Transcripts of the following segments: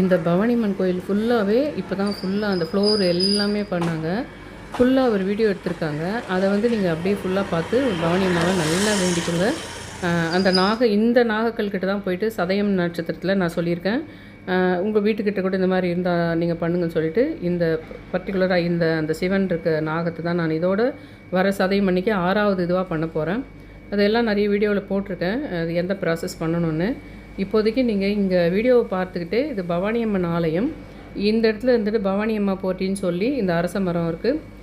இந்த பவானிமன் கோயில் ஃபுல்லாகவே இப்போ தான் ஃபுல்லாக அந்த ஃப்ளோர் எல்லாமே பண்ணாங்க. ஃபுல்லாக ஒரு வீடியோ எடுத்திருக்காங்க. அதை வந்து நீங்கள் அப்படியே ஃபுல்லாக பார்த்து பவானியம்மாவை நல்லா வேண்டிக்கோங்க. அந்த நாக இந்த நாகக்கல் கிட்ட தான் போயிட்டு சதயம் நட்சத்திரத்தில் நான் சொல்லியிருக்கேன். உங்கள் வீட்டுக்கிட்ட கூட இந்த மாதிரி இருந்தால் நீங்கள் பண்ணுங்கன்னு சொல்லிட்டு இந்த பர்டிகுலராக இந்த அந்த சிவன் இருக்க நாகத்தை தான் நான் இதோட வர சதயம் அன்றைக்கி ஆறாவது இதுவாக பண்ண போகிறேன் அதெல்லாம் நிறைய வீடியோவில் போட்டிருக்கேன். அது எந்த ப்ராசஸ் பண்ணணும்னு. இப்போதைக்கு நீங்கள் இங்கே வீடியோவை பார்த்துக்கிட்டு இது பவானி அம்மன் ஆலயம். இந்த இடத்துல இருந்துட்டு பவானி அம்மா போட்டின்னு சொல்லி இந்த அரச மரம் இருக்குது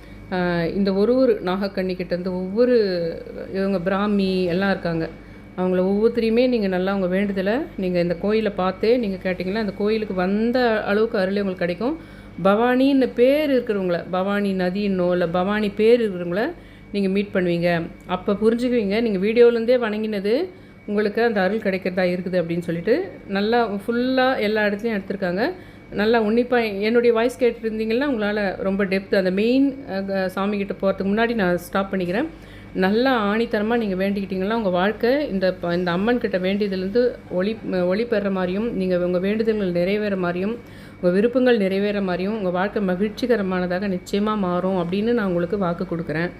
இந்த ஒரு ஒரு நாகக்கண்ணிக்கிட்ட இருந்து ஒவ்வொரு இவங்க பிராமி எல்லாம் இருக்காங்க. அவங்கள ஒவ்வொருத்தரையுமே நீங்கள் நல்லா அவங்க வேண்டுதலை நீங்கள் இந்த கோயிலை பார்த்தே நீங்கள் கேட்டிங்கன்னா அந்த கோயிலுக்கு வந்த அளவுக்கு அருளே உங்களுக்கு கிடைக்கும். பவானின்னு பேர் இருக்கிறவங்கள பவானி நதின்னோ இல்லை பவானி பேர் இருக்கிறவங்கள நீங்கள் மீட் பண்ணுவீங்க. அப்போ புரிஞ்சுக்குவீங்க. நீங்கள் வீடியோலேருந்தே வணங்கினது உங்களுக்கு அந்த அருள் கிடைக்கிறதா இருக்குது அப்படின்னு சொல்லிட்டு நல்லா ஃபுல்லாக எல்லா இடத்துலையும் எடுத்திருக்காங்க. நல்லா உன்னிப்பாக என்னுடைய வாய்ஸ் கேட்டுருந்தீங்கன்னா உங்களால் ரொம்ப டெப்த் அந்த மெயின் சாமிக்கிட்ட போகிறதுக்கு முன்னாடி நான் ஸ்டாப் பண்ணிக்கிறேன். நல்லா ஆணித்தரமாக நீங்கள் வேண்டிக்கிட்டிங்கன்னா உங்கள் வாழ்க்கை இந்த ப- இந்த அம்மன் கிட்ட வேண்டியதுலேருந்து ஒளி ஒளி பெற மாதிரியும் நீங்கள் உங்கள் வேண்டுதல்கள் நிறைவேற மாதிரியும் உங்கள் விருப்பங்கள் நிறைவேற மாதிரியும் உங்கள் வாழ்க்கை மகிழ்ச்சிகரமானதாக நிச்சயமாக மாறும் அப்படின்னு நான் உங்களுக்கு வாக்கு கொடுக்குறேன்.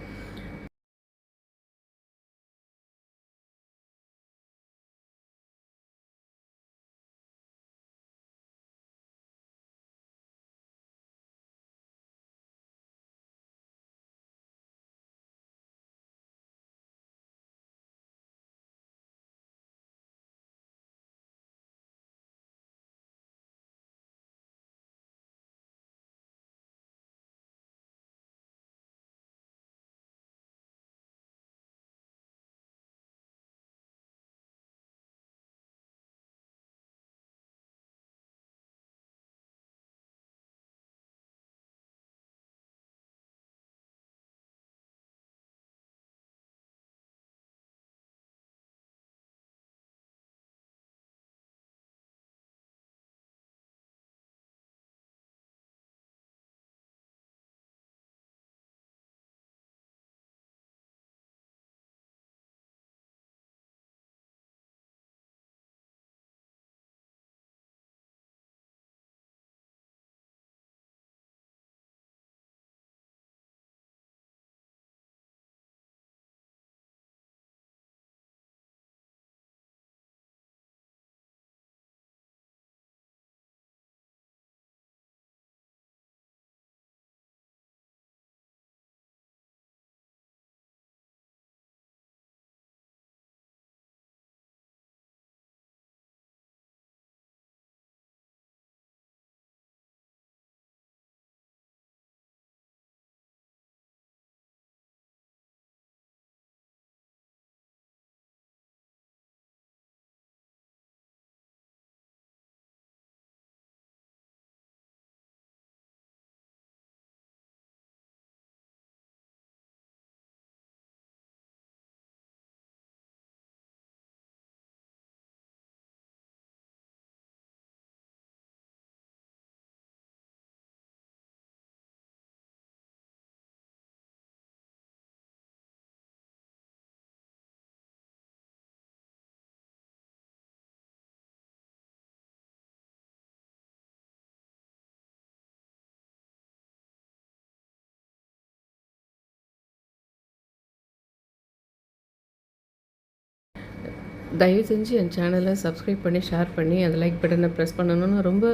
தயவு செஞ்சு என் சேனலை சப்ஸ்கிரைப் பண்ணி ஷேர் பண்ணி அந்த லைக் பட்டனை ப்ரெஸ் பண்ணணும்னு ரொம்ப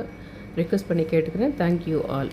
ரிக்வெஸ்ட் பண்ணி கேட்டுக்கிறேன். Thank you all